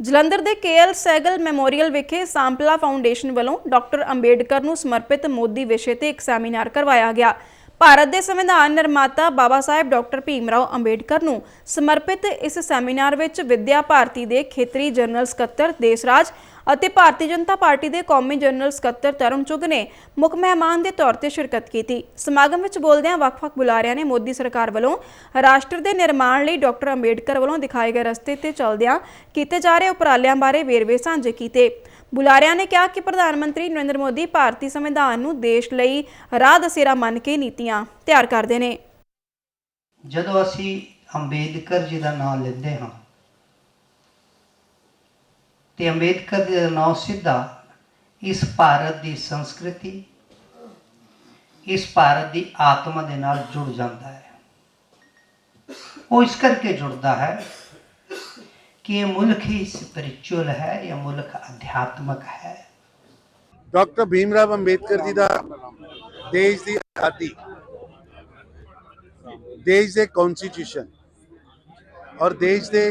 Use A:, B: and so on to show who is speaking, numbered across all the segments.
A: ਜਲੰਧਰ ਦੇ KL Saigal memorial ਵਿਖੇ Sampla foundation ਵੱਲੋਂ ਡਾਕਟਰ ਅੰਬੇਡਕਰ ਨੂੰ ਸਮਰਪਿਤ ਮੋਦੀ ਵਿਸ਼ੇ ਤੇ ਇੱਕ ਸੈਮੀਨਾਰ ਕਰਵਾਇਆ ਗਿਆ। ਭਾਰਤ ਦੇ ਸੰਵਿਧਾਨ ਨਿਰਮਾਤਾ ਬਾਬਾ ਸਾਹਿਬ ਡਾਕਟਰ ਭੀਮਰਾਓ ਅੰਬੇਡਕਰ ਨੂੰ ਸਮਰਪਿਤ ਇਸ ਸੈਮੀਨਾਰ ਵਿੱਚ ਵਿਦਿਆ ਭਾਰਤੀ ਦੇ ਖੇਤਰੀ ਜਨਰਲ ਸਕੱਤਰ ਦੇਸਰਾਜ ਅਤੇ ਭਾਰਤੀ ਜਨਤਾ ਪਾਰਟੀ ਦੇ ਕੌਮੀ ਜਨਰਲ ਸਕੱਤਰ ਤਰੁਣ ਚੁੱਗ ਨੇ ਮੁੱਖ ਮਹਿਮਾਨ ਦੇ ਤੌਰ ਤੇ ਸ਼ਿਰਕਤ ਕੀਤੀ। ਸਮਾਗਮ ਵਿੱਚ ਬੋਲਦਿਆਂ ਵੱਖ-ਵੱਖ ਬੁਲਾਰਿਆਂ ਨੇ ਮੋਦੀ ਸਰਕਾਰ ਵੱਲੋਂ ਰਾਸ਼ਟਰ ਦੇ ਨਿਰਮਾਣ ਲਈ ਡਾਕਟਰ ਅੰਬੇਡਕਰ ਵੱਲੋਂ ਦਿਖਾਏ ਗਏ ਰਸਤੇ ਤੇ ਚੱਲਦਿਆਂ ਕੀਤੇ ਜਾ ਰਹੇ ਉਪਰਾਲਿਆਂ ਬਾਰੇ ਵੇਰਵੇ ਸਾਂਝੇ ਕੀਤੇ। ਬੁਲਾਰਿਆਂ ਨੇ ਕਿਹਾ ਕਿ ਪ੍ਰਧਾਨ ਮੰਤਰੀ ਨਰਿੰਦਰ ਮੋਦੀ ਭਾਰਤੀ ਸੰਵਿਧਾਨ ਨੂੰ ਦੇਸ਼ ਲਈ ਰਾਹ ਦਸੇਰਾ ਮੰਨ ਕੇ ਨੀਤੀਆਂ ਤਿਆਰ ਕਰਦੇ ਨੇ।
B: ਜਦੋਂ ਅਸੀਂ ਅੰਬੇਦਕਰ ਜੀ ਦਾ ਨਾਮ ਲੈਂਦੇ ਹਾਂ ਤੇ ਅੰਬੇਦਕਰ ਜੀ ਦਾ ਨਾਮ ਸਿੱਧਾ ਇਸ ਭਾਰਤ ਦੀ ਸੰਸਕ੍ਰਿਤੀ, ਇਸ ਭਾਰਤ ਦੀ ਆਤਮਾ ਦੇ ਨਾਲ ਜੁੜ ਜਾਂਦਾ ਹੈ। ਉਹ ਇਸ ਕਰਕੇ ਜੁੜਦਾ ਹੈ ਕਿ ਇਹ ਮੁਲਕ ਹੀ ਸਪਿਰਚੁਅਲ ਹੈ ਜਾਂ ਮੁਲਕ ਅਧਿਆਤਮਕ ਹੈ।
C: ਡਾਕਟਰ ਭੀਮ ਰਾਵ ਅੰਬੇਦਕਰ ਜੀ ਦਾ ਦੇਸ਼ ਦੀ ਆਜ਼ਾਦੀ, ਦੇਸ਼ ਦੇ ਕਨਸਟੀਟਿਊਸ਼ਨ ਔਰ ਦੇਸ਼ ਦੇ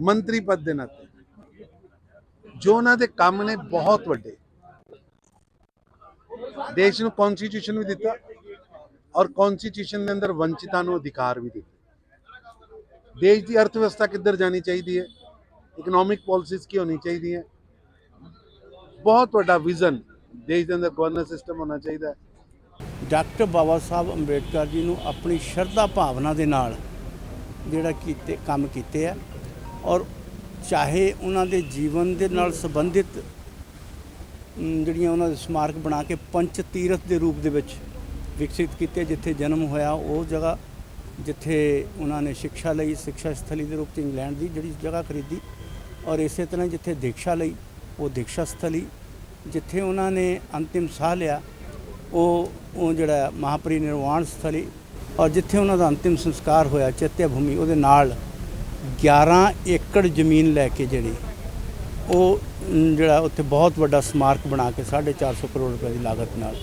C: ਮੰਤਰੀ ਪਦ ਦੇ ਨਾਤੇ ਜੋ ਉਹਨਾਂ ਦੇ ਕੰਮ ਨੇ ਬਹੁਤ ਵੱਡੇ। ਦੇਸ਼ ਨੂੰ ਕਨਸਟੀਟਿਊਸ਼ਨ ਵੀ ਦਿੱਤਾ ਔਰ ਕਨਸਟੀਟਿਊਸ਼ਨ ਦੇ ਅੰਦਰ ਵੰਚਿਤਾਂ ਨੂੰ ਅਧਿਕਾਰ ਵੀ ਦਿੱਤੇ। ਦੇਸ਼ ਦੀ ਅਰਥ ਵਿਵਸਥਾ ਕਿੱਧਰ ਜਾਣੀ ਚਾਹੀਦੀ ਹੈ? ਇਕਨੋਮਿਕ ਪਾਲਿਸੀਜ਼ ਕੀ ਹੋਣੀ ਚਾਹੀਦੀ ਹੈ? ਬਹੁਤ ਵੱਡਾ ਵਿਜ਼ਨ ਦੇਸ਼ ਦੇ ਅੰਦਰ ਗਵਰਨਰ ਸਿਸਟਮ ਹੋਣਾ ਚਾਹੀਦਾ ਹੈ।
D: ਡਾਕਟਰ ਬਾਬਾ ਸਾਹਿਬ ਅੰਬੇਡਕਰ ਜੀ ਨੂੰ ਆਪਣੀ ਸ਼ਰਧਾ ਭਾਵਨਾ ਦੇ ਨਾਲ ਜਿਹੜਾ ਕੀਤੇ, ਕੰਮ ਕੀਤੇ ਆ। ਔਰ ਚਾਹੇ ਉਹਨਾਂ ਦੇ ਜੀਵਨ ਦੇ ਨਾਲ ਸੰਬੰਧਿਤ ਜਿਹੜੀਆਂ ਉਹਨਾਂ ਦੇ ਸਮਾਰਕ ਬਣਾ ਕੇ ਪੰਚ ਤੀਰਥ ਦੇ ਰੂਪ ਦੇ ਵਿੱਚ ਵਿਕਸਿਤ ਕੀਤੇ, ਜਿੱਥੇ ਜਨਮ ਹੋਇਆ, ਉਹ ਜਗ੍ਹਾ ਜਿੱਥੇ ਉਹਨਾਂ ਨੇ ਸਿੱਖਿਆ ਲਈ, ਸਿੱਖਿਆ ਸਥਲੀ ਦੇ ਰੂਪ 'ਚ ਇੰਗਲੈਂਡ ਦੀ ਜਿਹੜੀ ਜਗ੍ਹਾ ਖਰੀਦੀ। ਔਰ ਇਸੇ ਤਰ੍ਹਾਂ ਜਿੱਥੇ ਦੀਕਸ਼ਾ ਲਈ, ਉਹ ਦੀਕਸ਼ਾ ਸਥਲੀ, ਜਿੱਥੇ ਉਹਨਾਂ ਨੇ ਅੰਤਿਮ ਸਾਹ ਲਿਆ, ਉਹ ਉਹ ਜਿਹੜਾ ਮਹਾਪਰੀ ਨਿਰਵਾਣ ਸਥਲੀ ਔਰ ਜਿੱਥੇ ਉਹਨਾਂ ਦਾ ਅੰਤਿਮ ਸੰਸਕਾਰ ਹੋਇਆ ਚੇਤਿਆ ਭੂਮੀ ਉਹਦੇ ਨਾਲ 11 ਏਕੜ ਜ਼ਮੀਨ ਲੈ ਕੇ ਜਿਹੜੀ, ਉਹ ਜਿਹੜਾ ਉੱਥੇ ਬਹੁਤ ਵੱਡਾ ਸਮਾਰਕ ਬਣਾ ਕੇ 450 ਕਰੋੜ ਰੁਪਏ ਦੀ ਲਾਗਤ ਨਾਲ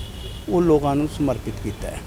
D: ਉਹ ਲੋਕਾਂ ਨੂੰ ਸਮਰਪਿਤ ਕੀਤਾ ਹੈ।